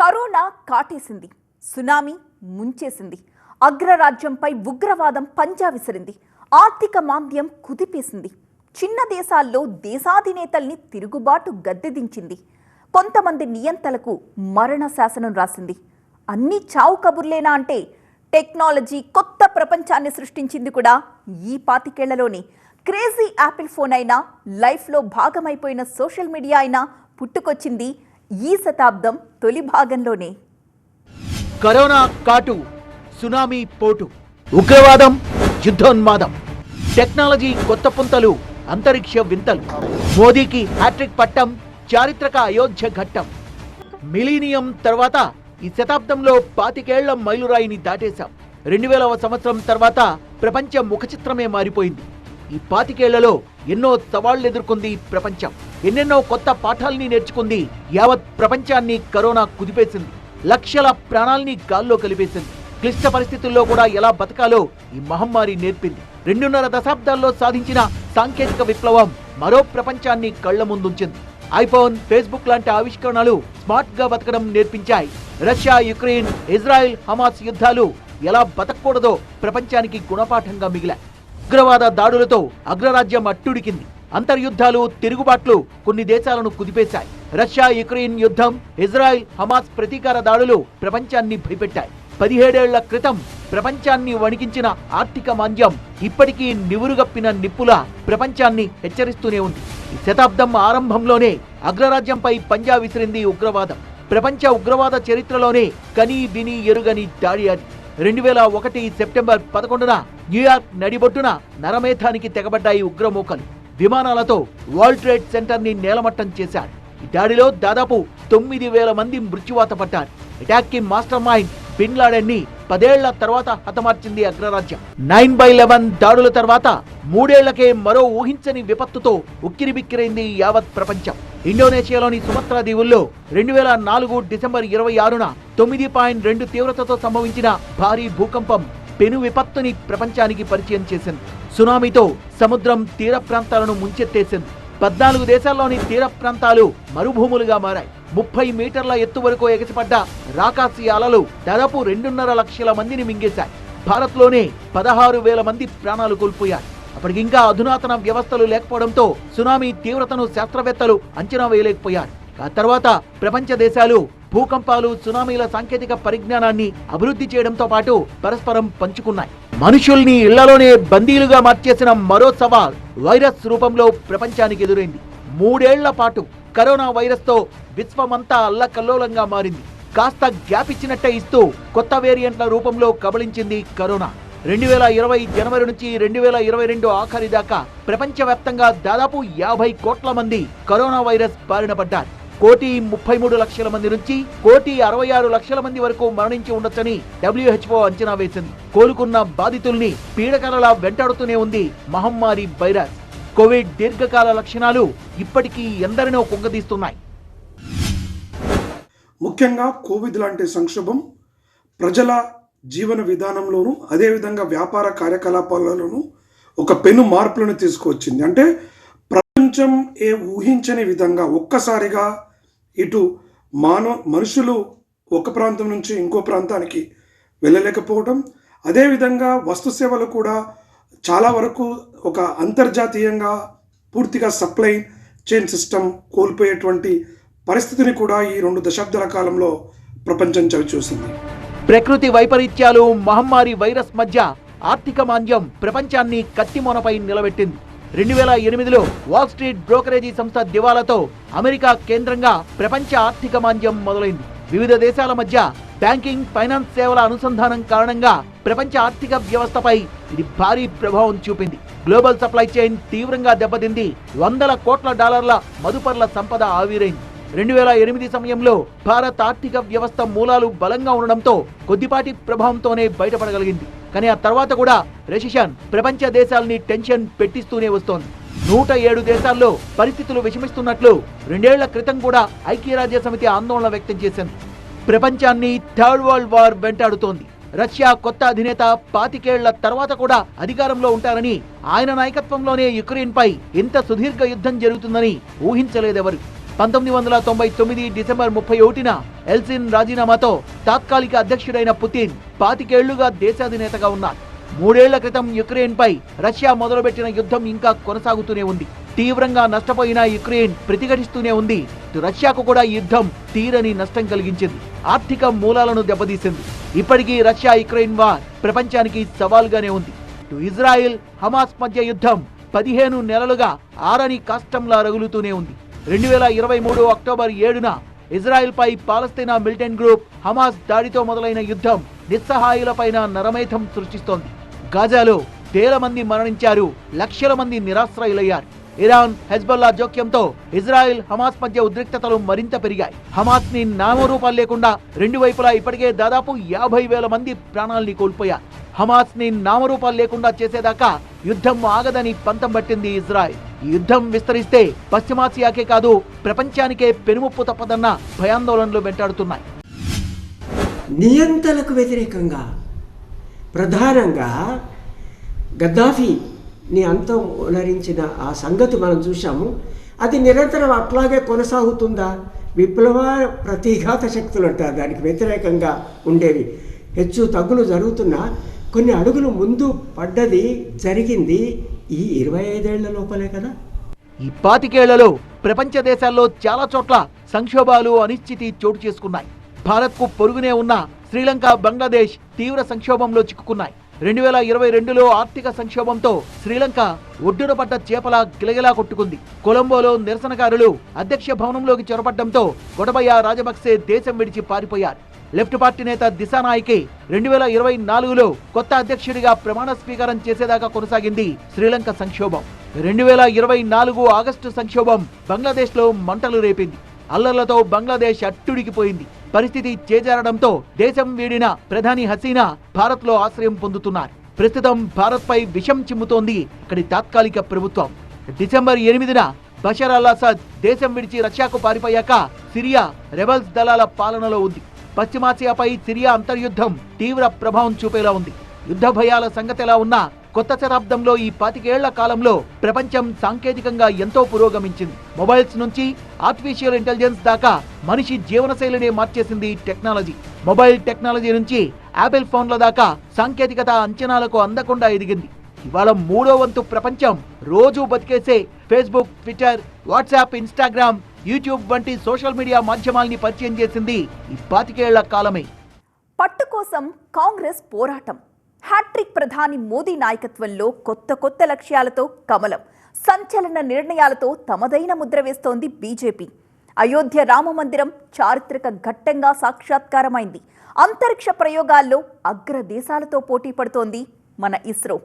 Corona కాటేసింది tsunami ముంచేసింది. అగ్రరాజ్యంపై ఉగ్రవాదం పంజా విసిరింది ఆర్థిక మాంద్యం కుదిపేసింది. చిన్న దేశాల్లో దేశాధినేతల్ని తిరుగుబాటు గద్దెదించింది. కొంతమంది నియంతలకు మరణ శాసనం రాసింది. అన్ని చావు కబుర్లేనా అంటే టెక్నాలజీ కొత్త ప్రపంచాన్ని సృష్టించింది కూడా ఈ పాతికేళ్ళలోనే. క్రేజీ యాపిల్ ఫోన్ అయినా లైఫ్లో భాగమైపోయిన సోషల్ మీడియా అయినా పుట్టుకొచ్చింది ఈ శతాబ్దం తొలి భాగంలోనే. కరోనా కాటు సునామీ పోటు ఉగ్రవాదం యుద్ధోన్మాదం టెక్నాలజీ కొత్త పుంతలు అంతరిక్ష వింతలు మోదీకి హ్యాట్రిక్ పట్టం చారిత్రక అయోధ్య ఘట్టం. మిలీనియం తర్వాత ఈ శతాబ్దంలో పాతికేళ్ళ మైలురాయిని దాటేశాం. రెండు వేలవ సంవత్సరం తర్వాత ప్రపంచ ముఖచిత్రమే మారిపోయింది. ఈ పాతికేళ్ళలో ఎన్నో సవాళ్ళు ఎదుర్కొంది ప్రపంచం. ఎన్నెన్నో కొత్త పాఠాల్ని నేర్చుకుంది. యావత్ ప్రపంచాన్ని కరోనా కుదిపేసింది. లక్షల ప్రాణాల్ని గాల్లో కలిపేసింది. క్లిష్ట పరిస్థితుల్లో కూడా ఎలా బతకాలో ఈ మహమ్మారి నేర్పింది. రెండున్నర దశాబ్దాల్లో సాధించిన సాంకేతిక విప్లవం మరో ప్రపంచాన్ని కళ్ళ ముందుంచింది. ఐఫోన్ ఫేస్బుక్ లాంటి ఆవిష్కరణలు స్మార్ట్గా బతకడం నేర్పించాయి. రష్యా యుక్రెయిన్ ఇజ్రాయెల్ హమాస్ యుద్ధాలు ఎలా బతకూడదో ప్రపంచానికి గుణపాఠంగా మిగిలాయి. ఉగ్రవాద దాడులతో అగ్రరాజ్యం అట్టుడికింది. అంతర్యుద్ధాలు తిరుగుబాట్లు కొన్ని దేశాలను కుదిపేశాయి. రష్యా యుక్రెయిన్ యుద్ధం ఇజ్రాయెల్ హమాస్ ప్రతీకార దాడులు ప్రపంచాన్ని భయపెట్టాయి. పదిహేడేళ్ళ క్రితం ప్రపంచాన్ని వణికించిన ఆర్థిక మాంద్యం ఇప్పటికీ నివురుగప్పిన నిప్పుల ప్రపంచాన్ని హెచ్చరిస్తూనే ఉంది. ఈ శతాబ్దం ఆరంభంలోనే అగ్రరాజ్యంపై పంజా విసిరింది ఉగ్రవాదం. ప్రపంచ ఉగ్రవాద చరిత్రలోనే కనీ విని ఎరుగని దాడి అది. రెండు వేల ఒకటి సెప్టెంబర్ పదకొండున న్యూయార్క్ నడిబొట్టున నరమేధానికి తెగబడ్డాయి ఉగ్రమూకలు. విమానాలతో వరల్డ్ ట్రేడ్ సెంటర్ని నేలమట్టం చేశారు ఈ దాడిలో దాదాపు తొమ్మిది వేల మంది మృత్యువాత పడ్డారు. అటాక్కి మాస్టర్ మైండ్ బిన్ లాడెన్ని పదేళ్ళ తర్వాత హతమార్చింది అగ్రరాజ్యం. నైన్ బై లెవెన్ దాడుల తర్వాత మూడేళ్ళకే మరో ఊహించని విపత్తుతో ఉక్కిరిబిక్కిరైంది యావత్ ప్రపంచం. ఇండోనేషియాలోని సుమత్రా దీవుల్లో రెండు వేల నాలుగు డిసెంబర్ ఇరవై ఆరున తొమ్మిది పాయింట్ రెండు తీవ్రతతో సంభవించిన భారీ భూకంపం పెను విపత్తుని ప్రపంచానికి పరిచయం చేసింది. సునామీతో సముద్రం తీర ప్రాంతాలను ముంచెత్తేసింది. పద్నాలుగు దేశాల్లోని తీర ప్రాంతాలు మరుభూములుగా మారాయి. ముప్పై మీటర్ల ఎత్తు వరకు ఎగసిపడ్డ రాకాసి అలలు దాదాపు రెండున్నర లక్షల మందిని మింగేశాయి. భారత్లోనే పదహారు వేల మంది ప్రాణాలు కోల్పోయారు అప్పటికింకా అధునాతన వ్యవస్థలు లేకపోవడంతో సునామీ తీవ్రతను శాస్త్రవేత్తలు అంచనా వేయలేకపోయారు. ఆ తర్వాత ప్రపంచ దేశాలు భూకంపాలు సునామీల సాంకేతిక పరిజ్ఞానాన్ని అభివృద్ధి చేయడంతో పాటు పరస్పరం పంచుకున్నాయి. మనుషుల్ని ఇళ్ళలోనే బందీలుగా మార్చేసిన మరో సవాల్ వైరస్ రూపంలో ప్రపంచానికి ఎదురైంది. మూడేళ్ళ పాటు కరోనా వైరస్తో విశ్వమంతా అల్లకల్లోలంగా మారింది. కాస్త గ్యాప్ ఇచ్చినట్టే ఇస్తూ కొత్త వేరియంట్ల రూపంలో కబళించింది కరోనా. రెండు వేల ఇరవై జనవరి నుంచి రెండు వేల ఇరవై రెండు ఆఖరి దాకా ప్రపంచవ్యాప్తంగా దాదాపు యాభై కోట్ల మంది కరోనా వైరస్ బారిన పడ్డారు. కోటి ముప్పై మూడు లక్షల మంది నుంచి కోటి అరవై ఆరు లక్షల మంది వరకు మరణించి ఉండొచ్చని డబ్ల్యూహెచ్ఓ అంచనా వేసింది. కోలుకున్న బాధితుల్ని పీడకలలా వెంటాడుతూనే ఉంది మహమ్మారి వైరస్. కోవిడ్ దీర్ఘకాల లక్షణాలు ఇప్పటికీ ఎందరినో కుంగదీస్తున్నాయి. ముఖ్యంగా కోవిడ్ లాంటి సంక్షోభం ప్రజల జీవన విధానంలోనూ అదేవిధంగా వ్యాపార కార్యకలాపాలలోనూ ఒక పెను మార్పులను తీసుకువచ్చింది. అంటే ప్రపంచం ఏ ఊహించని విధంగా ఒక్కసారిగా ఇటు మానవ మనుషులు ఒక ప్రాంతం నుంచి ఇంకో ప్రాంతానికి వెళ్ళలేకపోవడం అదేవిధంగా వస్తు సేవలు కూడా చాలా వరకు ఒక అంతర్జాతీయంగా పూర్తిగా సప్లై చైన్ సిస్టమ్ కోల్పోయేటువంటి పరిస్థితిని కూడా ఈ రెండు దశాబ్దాల కాలంలో ప్రపంచం చవిచూసింది. ప్రకృతి వైపరీత్యాలు మహమ్మారి వైరస్ మధ్య ఆర్థిక మాంద్యం ప్రపంచాన్ని కత్తిమోనపై నిలబెట్టింది. రెండు వేల ఎనిమిదిలో వాల్ స్ట్రీట్ బ్రోకరేజీ సంస్థ దివాలాతో అమెరికా కేంద్రంగా ప్రపంచ ఆర్థిక మాంద్యం మొదలైంది. వివిధ దేశాల మధ్య బ్యాంకింగ్ ఫైనాన్స్ సేవల అనుసంధానం కారణంగా ప్రపంచ ఆర్థిక వ్యవస్థపై ఇది భారీ ప్రభావం చూపింది. గ్లోబల్ సప్లై చైన్ తీవ్రంగా దెబ్బతింది. వందల కోట్ల డాలర్ల మదుపర్ల సంపద ఆవిరైంది. రెండు వేల ఎనిమిది సమయంలో భారత్ ఆర్థిక వ్యవస్థ మూలాలు బలంగా ఉండడంతో కొద్దిపాటి ప్రభావంతోనే బయటపడగలిగింది. కానీ ఆ తర్వాత కూడా రెసిషన్ ప్రపంచ దేశాల్ని టెన్షన్ పెట్టిస్తూనే వస్తోంది. నూట ఏడు దేశాల్లో పరిస్థితులు విషమిస్తున్నట్లు రెండేళ్ళ క్రితం కూడా ఐక్యరాజ్య సమితి ఆందోళన వ్యక్తం చేసింది. ప్రపంచాన్ని థర్డ్ వరల్డ్ వార్ వెంటాడుతోంది. రష్యా కొత్త అధినేత పాతికేళ్ళ తర్వాత కూడా అధికారంలో ఉంటారని ఆయన నాయకత్వంలోనే యుక్రెయిన్ పై ఇంత సుదీర్ఘ యుద్ధం జరుగుతుందని ఊహించలేదెవరు. పంతొమ్మిది వందల తొంభై తొమ్మిది డిసెంబర్ ముప్పై ఒకటిన ఎల్సిన్ రాజీనామాతో తాత్కాలిక అధ్యక్షుడైన పుతిన్ పాతికేళ్ళుగా దేశాధినేతగా ఉన్నారు. మూడేళ్ళ క్రితం యుక్రెయిన్ పై రష్యా మొదలుపెట్టిన యుద్ధం ఇంకా కొనసాగుతూనే ఉంది. తీవ్రంగా నష్టపోయిన యుక్రెయిన్ ప్రతిఘటిస్తూనే ఉంది. రష్యాకు కూడా యుద్ధం తీరని నష్టం కలిగించింది. ఆర్థిక మూలాలను దెబ్బతీసింది. ఇప్పటికీ రష్యా యుక్రెయిన్ వార్ ప్రపంచానికి సవాల్గానే ఉంది. ఇజ్రాయిల్ హమాస్ మధ్య యుద్ధం పదిహేను నెలలుగా ఆరని కష్టంలా రగులుతూనే ఉంది. రెండు వేల ఇరవై మూడు అక్టోబర్ ఏడున ఇజ్రాయెల్పై పాలస్తీనా మిలిటెంట్ గ్రూప్ హమాస్ దాడితో మొదలైన యుద్ధం నిస్సహాయులపైన నరమేధం సృష్టిస్తోంది. గాజాలో వేల మంది మరణించారు లక్షల మంది నిరాశ్రయులయ్యారు. ఇరాన్ హెజ్బల్లా జోక్యంతో ఇజ్రాయెల్ హమాస్ మధ్య ఉద్రిక్తతలు మరింత పెరిగాయి. హమాస్ని నామరూపాలు లేకుండా రెండు వైపులా ఇప్పటికే దాదాపు యాభై వేల మంది ప్రాణాల్ని కోల్పోయారు. హమాస్ని నామరూపాలు లేకుండా చేసేదాకా యుద్ధం ఆగదని పంతం పట్టింది ఇజ్రాయెల్. యుద్ధం విస్తరిస్తే పశ్చిమాసియాకే కాదు ప్రపంచానికే పెనుముప్పు తప్పదన్న భయాందోళనలు వెంటాడుతున్నాయి. నియంతలకు వ్యతిరేకంగా ప్రధానంగా గద్దాఫీని అంతం ఉలరించిన ఆ సంగతి మనం చూసాము అది నిరంతరం అట్లాగే కొనసాగుతుందా? విప్లవ ప్రతిఘాత శక్తులు అంటారు దానికి వ్యతిరేకంగా ఉండేవి. హెచ్చు తగ్గులు జరుగుతున్నా కొన్ని అడుగులు ముందు పడ్డది జరిగింది. ఈ ఇరవై ఐదేళ్ళ లోపలే కదా? ఈ పాతికేళ్ళలో ప్రపంచ దేశాల్లో చాలా చోట్ల సంక్షోభాలు అనిశ్చితి చోటు చేసుకున్నాయి. భారత్కు పొరుగునే ఉన్న శ్రీలంక బంగ్లాదేశ్ తీవ్ర సంక్షోభంలో చిక్కుకున్నాయి. రెండు వేల ఇరవై రెండులో ఆర్థిక సంక్షోభంతో శ్రీలంక ఒడ్డున పడ్డ చేపల గిలగిలా కొట్టుకుంది. కొలంబోలో నిరసనకారులు అధ్యక్ష భవనంలోకి చొరబడ్డంతో గొడబయ్య రాజపక్సే దేశం విడిచి పారిపోయారు. లెఫ్ట్ పార్టీ నేత దిశానాయకి రెండు వేల ఇరవై నాలుగులో కొత్త అధ్యక్షుడిగా ప్రమాణ స్వీకారం చేసేదాకా కొనసాగింది శ్రీలంక సంక్షోభం. రెండు వేల ఇరవై నాలుగు ఆగస్టు సంక్షోభం బంగ్లాదేశ్లో మంటలు రేపింది. అల్లర్లతో బంగ్లాదేశ్ అట్టుడికిపోయింది. పరిస్థితి చేజారడంతో దేశం వీడిన ప్రధాని హసీనా భారత్లో ఆశ్రయం పొందుతున్నారు. ప్రస్తుతం భారత్పై విషం చిమ్ముతోంది అక్కడి తాత్కాలిక ప్రభుత్వం. డిసెంబర్ ఎనిమిదిన బషర్ అల్ అసద్ దేశం విడిచి రష్యాకు పారిపోయాక సిరియా రెబల్స్ దళాల పాలనలో ఉంది. పశ్చిమాసియాపై సిరియా అంతర్యుద్ధం తీవ్ర ప్రభావం చూపేలా ఉంది. యుద్ధ భయాల సంగతి ఎలా ఉన్నా కొత్త శతాబ్దంలో ఈ పాతికేళ్ళ కాలంలో ప్రపంచం సాంకేతికంగా ఎంతో పురోగమించింది. మొబైల్స్ నుంచి ఆర్టిఫిషియల్ ఇంటెలిజెన్స్ దాకా మనిషి జీవనశైలిని మార్చేసింది టెక్నాలజీ. మొబైల్ టెక్నాలజీ నుంచి యాపిల్ ఫోన్ల దాకా సాంకేతికత అంచనాలకు అందకుండా ఎదిగింది. ఇవాళ మూడో వంతు ప్రపంచం రోజూ బతికేసే Facebook Twitter WhatsApp Instagram YouTube వంటి సోషల్ మీడియా మాధ్యమాల్ని పరిచయం చేసింది ఈ పాతికేళ్ళ కాలమే. పట్టు కోసం కాంగ్రెస్ పోరాటం. హ్యాట్రిక్ ప్రధాని మోదీ నాయకత్వంలో కొత్త కొత్త లక్ష్యాలతో కమలం. సంచలన నిర్ణయాలతో తమదైన ముద్ర వేస్తోంది బీజేపీ. అయోధ్య రామ మందిరం చారిత్రక ఘట్టంగా సాక్షాత్కారమైంది. అంతరిక్ష ప్రయోగాల్లో అగ్ర దేశాలతో పోటీ పడుతోంది మన ఇస్రో.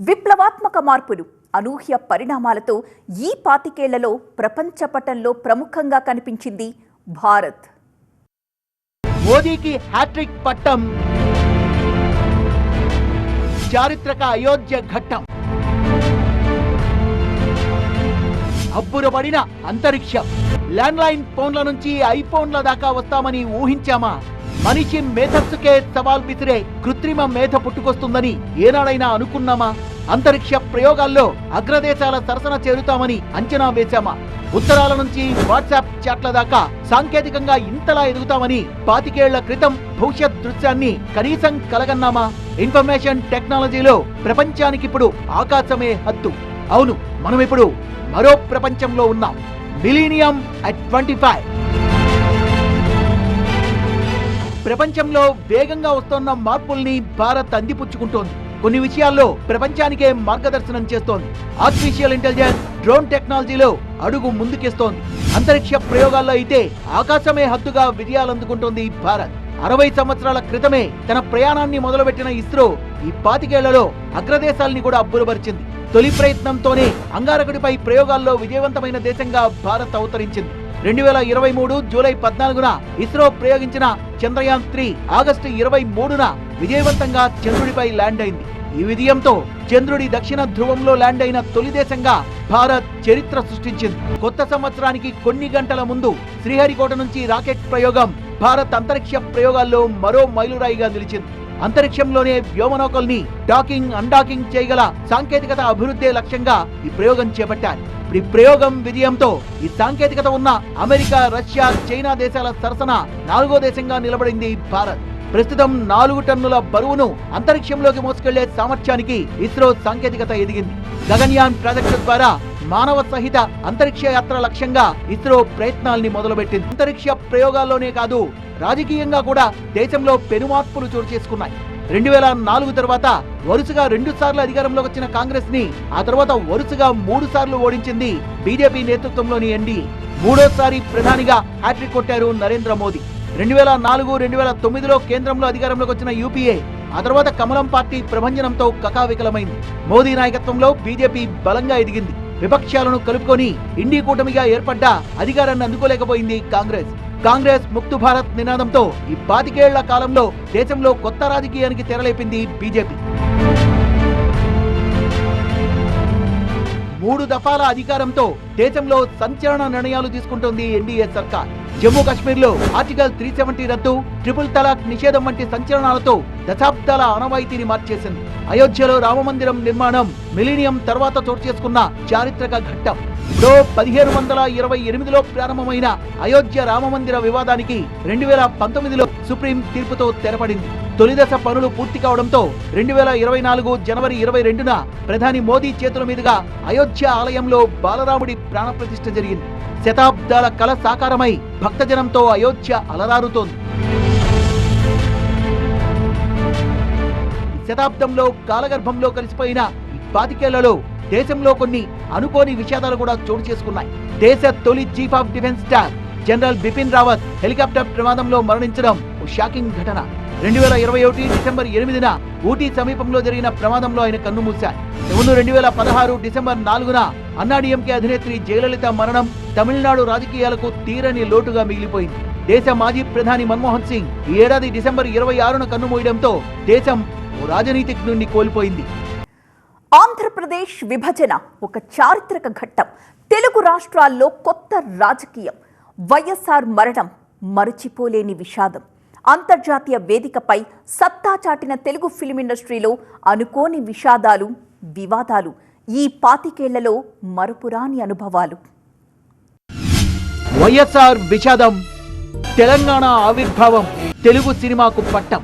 విప్లవాత్మక మార్పులు. అనూహ్య పరిణామాలతో ఈ పాతికేళ్ళలో ప్రపంచ పటంలో ప్రముఖంగా కనిపించింది భారత్. మోదీకి హ్యాట్రిక్ పట్టం. చారిత్రక అయోధ్య ఘట్టం. అబ్బురబడిన అంతరిక్షం. ల్యాండ్ లైన్ ఫోన్ల నుంచి ఐఫోన్ల దాకా వస్తామని ఊహించామా? మనిషి మేధస్సుకే సవాల్ విసిరే కృత్రిమ మేధ పుట్టుకొస్తుందని ఏనాడైనా అనుకున్నామా? అంతరిక్ష ప్రయోగాల్లో అగ్రదేశాల సరసన చేరుతామని అంచనా వేశామా? ఉత్తరాల నుంచి వాట్సాప్ చాట్ల దాకా సాంకేతికంగా ఇంతలా ఎదుగుతామని పాతికేళ్ళ క్రితం భవిష్యత్ దృశ్యాన్ని కనీసం కలగన్నామా? ఇన్ఫర్మేషన్ టెక్నాలజీలో ప్రపంచానికి ఇప్పుడు ఆకాశమే హద్దు. అవును మనం ఇప్పుడు మరో ప్రపంచంలో ఉన్నాం. Millennium at twenty five. ప్రపంచంలో వేగంగా వస్తున్న మార్పుల్ని భారత్ అందిపుచ్చుకుంటోంది. కొన్ని విషయాల్లో ప్రపంచానికే మార్గదర్శనం చేస్తోంది. ఆర్టిఫిషియల్ ఇంటెలిజెన్స్ డ్రోన్ టెక్నాలజీలో అడుగు ముందుకేస్తోంది. అంతరిక్ష ప్రయోగాల్లో అయితే ఆకాశమే హద్దుగా విజయాలందుకుంటోంది భారత్. అరవై సంవత్సరాల క్రితమే తన ప్రయాణాన్ని మొదలుపెట్టిన ఇస్రో ఈ పాతికేళ్ళలో అగ్రదేశాల్ని కూడా అబ్బురపరిచింది. తొలి ప్రయత్నంతోనే అంగారకుడిపై ప్రయోగాల్లో విజయవంతమైన దేశంగా భారత్ అవతరించింది. రెండు వేల ఇరవై మూడు జూలై పద్నాలుగున ఇస్రో ప్రయోగించిన చంద్రయాన్ త్రీ ఆగస్టు ఇరవై మూడున విజయవంతంగా చంద్రుడిపై ల్యాండ్ అయింది. ఈ విజయంతో చంద్రుడి దక్షిణ ధ్రువంలో ల్యాండ్ అయిన తొలి దేశంగా భారత్ చరిత్ర సృష్టించింది. కొత్త సంవత్సరానికి కొన్ని గంటల ముందు శ్రీహరికోట నుంచి రాకెట్ ప్రయోగం భారత్ అంతరిక్ష ప్రయోగాల్లో మరో మైలురాయిగా నిలిచింది. అంతరిక్షంలోనే వ్యోమనౌకల్ని డాకింగ్ అన్డాకింగ్ చేయగల సాంకేతికత అభివృద్ధి లక్ష్యంగా ఈ ప్రయోగం చేపట్టారు. ఈ ప్రయోగం విజయంతో ఈ సాంకేతికత ఉన్న అమెరికా రష్యా చైనా దేశాల సరసన నాలుగో దేశంగా నిలబడింది భారత్. ప్రస్తుతం నాలుగు టన్నుల బరువును అంతరిక్షంలోకి మోసుకెళ్ళే సామర్థ్యానికి ఇస్రో సాంకేతికత ఎదిగింది. గగన్యాన్ ప్రాజెక్టు ద్వారా మానవ సహిత అంతరిక్ష యాత్ర లక్ష్యంగా ఇస్రో ప్రయత్నాల్ని మొదలుపెట్టింది. అంతరిక్ష ప్రయోగాల్లోనే కాదు రాజకీయంగా కూడా దేశంలో పెనుమార్పులు చోటు చేసుకున్నాయి. రెండు వేల నాలుగు తర్వాత వరుసగా రెండు సార్లు అధికారంలోకి వచ్చిన కాంగ్రెస్ని ఆ తర్వాత వరుసగా మూడు సార్లు ఓడించింది బీజేపీ నేతృత్వంలోని ఎన్డీ. మూడోసారి ప్రధానిగా హ్యాట్రిక్ కొట్టారు నరేంద్ర మోదీ. రెండు వేల నాలుగు రెండు వేల తొమ్మిదిలో కేంద్రంలో అధికారంలోకి వచ్చిన యూపీఏ ఆ తర్వాత కమలం పార్టీ ప్రభంజనంతో కకావికలమైంది మోదీ నాయకత్వంలో బీజేపీ బలంగా ఎదిగింది. విపక్షాలను కలుపుకొని ఇండి కూటమిగా ఏర్పడ్డ అధికారాన్ని అందుకోలేకపోయింది కాంగ్రెస్. కాంగ్రెస్ ముక్తు భారత్ నినాదంతో ఈ పాతికేళ్ళ కాలంలో దేశంలో కొత్త రాజకీయానికి తెరలేపింది బీజేపీ. మూడు దఫాల అధికారంతో దేశంలో సంచలన నిర్ణయాలు తీసుకుంటోంది ఎన్డీఏ సర్కార్. జమ్మూ కాశ్మీర్లో ఆర్టికల్ త్రీ సెవెంటీ రద్దు ట్రిపుల్ తలాక్ నిషేధం వంటి సంచలనాలతో దశాబ్దాల ఆనవాయితీని మార్చేసింది. అయోధ్యలో రామమందిరం నిర్మాణం మిలీనియం తర్వాత చోటు చేసుకున్న చారిత్రక ఘట్టం. ఇప్పుడు పదిహేను వందల ఇరవై ఎనిమిదిలో ప్రారంభమైన అయోధ్య రామమందిర వివాదానికి రెండు వేల పంతొమ్మిదిలో సుప్రీం తీర్పుతో తెరపడింది. తొలిదశ పనులు పూర్తి కావడంతో రెండు వేల ఇరవై నాలుగు జనవరి ఇరవై రెండున ప్రధాని మోదీ చేతుల మీదుగా అయోధ్య ఆలయంలో బాలరాముడి ప్రాణప్రతిష్ఠ జరిగింది. శతాబ్దాల కల సాకారమై భక్తజనంతో అయోధ్య అలరారుతోంది. శతాబ్దంలో కాలగర్భంలో కలిసిపోయిన పాతికేళ్ళలో దేశంలో కొన్ని అనుకోని విషాదాలు కూడా చోటు చేసుకున్నాయి. దేశ తొలి chief of defence staff general Bipin Rawat helicopter ప్రమాదంలో మరణించడం షాకింగ్ ఘటన. రెండు వేల ఇరవై ఒకటి డిసెంబర్ ఎనిమిదిన ఊటీ సమీపంలో జరిగిన ప్రమాదంలో ఆయన కన్నుమూశారు. ముందు రెండు వేల పదహారు డిసెంబర్ నాలుగున అన్నాడీఎంకే అధినేత్రి జయలలిత మరణం తమిళనాడు రాజకీయాలకు తీరని లోటుగా మిగిలిపోయింది. దేశ మాజీ ప్రధాని మన్మోహన్ సింగ్ ఈ ఏడాది డిసెంబర్ ఇరవై ఆరున కన్నుమూయడంతో దేశం రాజనీతిజ్ఞుణ్ణి కోల్పోయింది. ఆంధ్రప్రదేశ్ విభజన ఒక చారిత్రక ఘట్టం. తెలుగు రాష్ట్రాల్లో కొత్త రాజకీయం. వైఎస్ఆర్ మరణం మరచిపోలేని విషాదం. అంతర్జాతీయ వేదికపై సత్తా చాటిన తెలుగు ఫిలిం ఇండస్ట్రీలో అనుకోని విషాదాలు వివాదాలు ఈ పాతికేళ్ళలో మరుపురాని అనుభవాలు. వైఎస్ఆర్ విషాదం తెలంగాణ ఆవిర్భావం తెలుగు సినిమాకు పట్టం.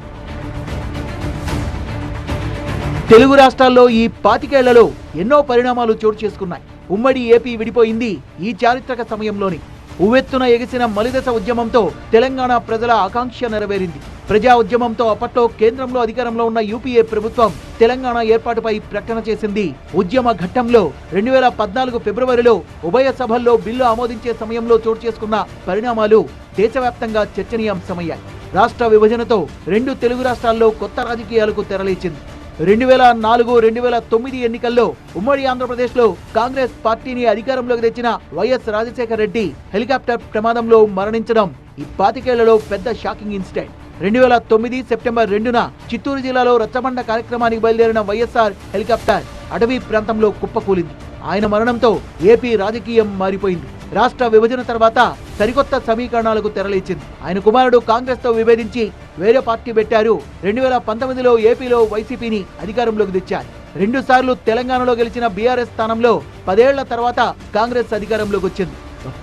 తెలుగు రాష్ట్రాల్లో ఈ పాతికేళ్ళలో ఎన్నో పరిణామాలు చోటు చేసుకున్నాయి. ఉమ్మడి ఏపీ విడిపోయింది ఈ చారిత్రక సమయంలోని. ఉవ్వెత్తున ఎగిసిన మలిదశ ఉద్యమంతో తెలంగాణ ప్రజల ఆకాంక్ష నెరవేరింది. ప్రజా ఉద్యమంతో అప్పట్లో కేంద్రంలో అధికారంలో ఉన్న యూపీఏ ప్రభుత్వం తెలంగాణ ఏర్పాటుపై ప్రకటన చేసింది. ఉద్యమ ఘట్టంలో రెండు వేల పద్నాలుగు ఫిబ్రవరిలో ఉభయ సభల్లో బిల్లు ఆమోదించే సమయంలో చోటు చేసుకున్న పరిణామాలు దేశవ్యాప్తంగా చర్చనీయాంశమయ్యాయి. రాష్ట్ర విభజనతో రెండు తెలుగు రాష్ట్రాల్లో కొత్త రాజకీయాలకు తెరలేచింది. రెండు వేల నాలుగు రెండు వేల తొమ్మిది ఎన్నికల్లో ఉమ్మడి ఆంధ్రప్రదేశ్లో కాంగ్రెస్ పార్టీని అధికారంలోకి తెచ్చిన వైఎస్ రాజశేఖర రెడ్డి హెలికాప్టర్ ప్రమాదంలో మరణించడం ఈ పాతికేళ్ళలో పెద్ద షాకింగ్ ఇన్సిడెంట్. రెండు వేల తొమ్మిది సెప్టెంబర్ రెండున చిత్తూరు జిల్లాలో రచ్చబండ కార్యక్రమానికి బయలుదేరిన వైఎస్ఆర్ హెలికాప్టర్ అటవీ ప్రాంతంలో కుప్పకూలింది. ఆయన మరణంతో ఏపీ రాజకీయం మారిపోయింది. రాష్ట్ర విభజన తర్వాత సరికొత్త సమీకరణాలకు తెరలేచింది. ఆయన కుమారుడు కాంగ్రెస్తో విభేదించి వేరే పార్టీ పెట్టారు. రెండు వేల పంతొమ్మిదిలో ఏపీలో వైసీపీని అధికారంలోకి తెచ్చారు. రెండు సార్లు తెలంగాణలో గెలిచిన బీఆర్ఎస్ స్థానంలో పదేళ్ళ తర్వాత కాంగ్రెస్ అధికారంలోకి వచ్చింది.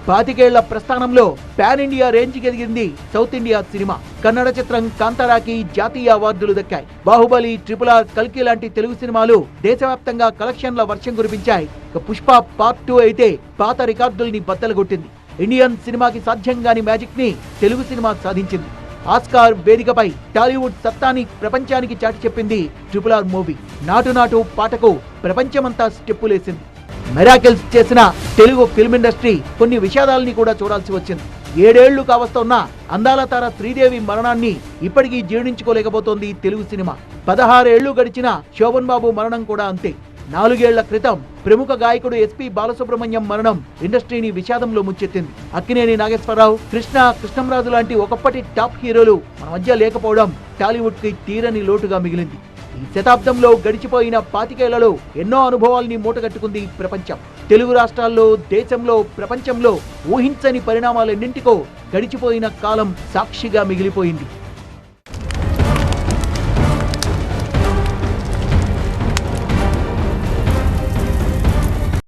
పాతికేళ్ళ ప్రస్థానంలో పాన్ ఇండియా రేంజ్ ఎదిగింది సౌత్ ఇండియా సినిమా. కన్నడ చిత్రం కాంతారాకి జాతీయ అవార్డులు దక్కాయి. బాహుబలి ట్రిపుల్ ఆర్ కల్కి లాంటి తెలుగు సినిమాలు దేశవ్యాప్తంగా కలెక్షన్ల వర్షం కురిపించాయి. పుష్ప పార్ట్ టూ అయితే పాత రికార్డుల్ని బద్దలుగొట్టింది. ఇండియన్ సినిమాకి సాధ్యం కాని మ్యాజిక్ని తెలుగు సినిమా సాధించింది. ఆస్కార్ వేదికపై టాలీవుడ్ సత్తాని ప్రపంచానికి చాటి చెప్పింది ట్రిపుల్ ఆర్ మూవీ. నాటు నాటు పాటకు ప్రపంచమంతా స్టెప్పులేసింది. మెరాకిల్స్ చేసిన తెలుగు ఫిల్మ్ ఇండస్ట్రీ కొన్ని విషాదాల్ని కూడా చూడాల్సి వచ్చింది. ఏడేళ్ళు కావస్తున్న అందాల తార శ్రీదేవి మరణాన్ని ఇప్పటికీ జీర్ణించుకోలేకపోతోంది తెలుగు సినిమా. పదహారేళ్ళు గడిచిన శోభన్ బాబు మరణం కూడా అంతే. నాలుగేళ్ళ క్రితం ప్రముఖ గాయకుడు ఎస్పి బాలసుబ్రహ్మణ్యం మరణం ఇండస్ట్రీని విషాదంలో ముచ్చెత్తింది అక్కినేని నాగేశ్వరరావు కృష్ణ కృష్ణంరాజు లాంటి ఒకప్పటి టాప్ హీరోలు మన మధ్య లేకపోవడం టాలీవుడ్కి తీరని లోటుగా మిగిలింది. ఈ శతాబ్దంలో గడిచిపోయిన పాతికేళ్ళలో ఎన్నో అనుభవాల్ని మూటగట్టుకుంది ప్రపంచం. తెలుగు రాష్ట్రాల్లో దేశంలో ప్రపంచంలో ఊహించని పరిణామాలెన్నింటికో గడిచిపోయిన కాలం సాక్షిగా మిగిలిపోయింది.